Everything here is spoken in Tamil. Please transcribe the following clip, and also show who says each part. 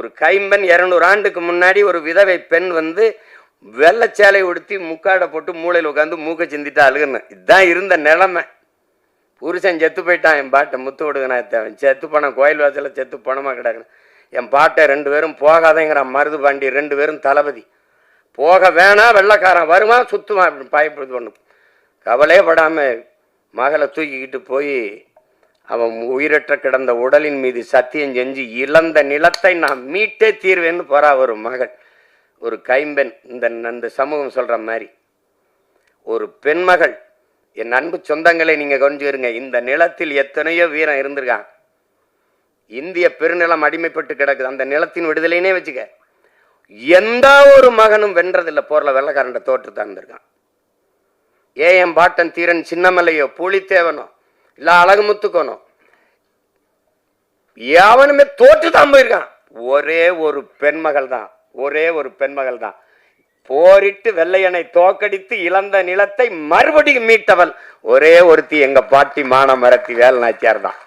Speaker 1: ஒரு கைம்பெண் இரநூறு ஆண்டுக்கு முன்னாடி ஒரு விதவை பெண் வந்து வெள்ளச்சேலை உடுத்தி முக்காடை போட்டு மூளையில் உட்காந்து மூக்க சிந்திட்டு அழுகுன்னு. இதுதான் இருந்த நிலமை. புருஷன் செத்து போயிட்டான் என் பாட்டை முத்து விடுங்கண்ணா செத்து போனான் கோயில் வாசலில் செத்து பணமாக கிடக்குன்னு. என் பாட்டை ரெண்டு பேரும் போகாதேங்கிறான் மருது பாண்டி ரெண்டு பேரும் தளபதி. போக வேணாம் வெள்ளைக்காரன் வருவான் சுத்துவான் அப்படின்னு பயப்படுது ஒன்று கவலையே படாமல் மகளை தூக்கிக்கிட்டு போய் அவன் உயிரற்ற கிடந்த உடலின் மீது சத்தியம் செஞ்சு இழந்த நிலத்தை நான் மீட்டே தீர்வேன்னு போறா ஒரு மகள். ஒரு கைம்பெண். இந்த இந்த சமூகம் சொல்ற மாதிரி. ஒரு பெண்மகள். என் அன்பு சொந்தங்களை நீங்க கொஞ்சிருங்க இந்த நிலத்தில் எத்தனையோ வீரம் இருந்திருக்கான். இந்திய பெருநிலம் அடிமைப்பட்டு கிடக்குது. அந்த நிலத்தின் விடுதலைனே வச்சுக்க. எந்த ஒரு மகனும் வென்றதில்லை. போர்ல வெள்ளக்காரண்ட தோற்று தந்திருக்கான். ஏ எம் பாட்டன் தீரன் சின்னமலையோ புலித்தேவனோ இல்ல அழகுமுத்துக்கோனோ எவனுமே தோற்று தான் போயிருக்கான். ஒரே ஒரு பெண்மகள் தான். ஒரே ஒரு பெண்மகள் தான். போரிட்டு வெள்ளையனை தோக்கடித்து இழந்த நிலத்தை மறுபடியும் மீட்டவள். ஒரே ஒருத்தி எங்க பாட்டி மான மரத்தி வேலை நாச்சியார் தான்.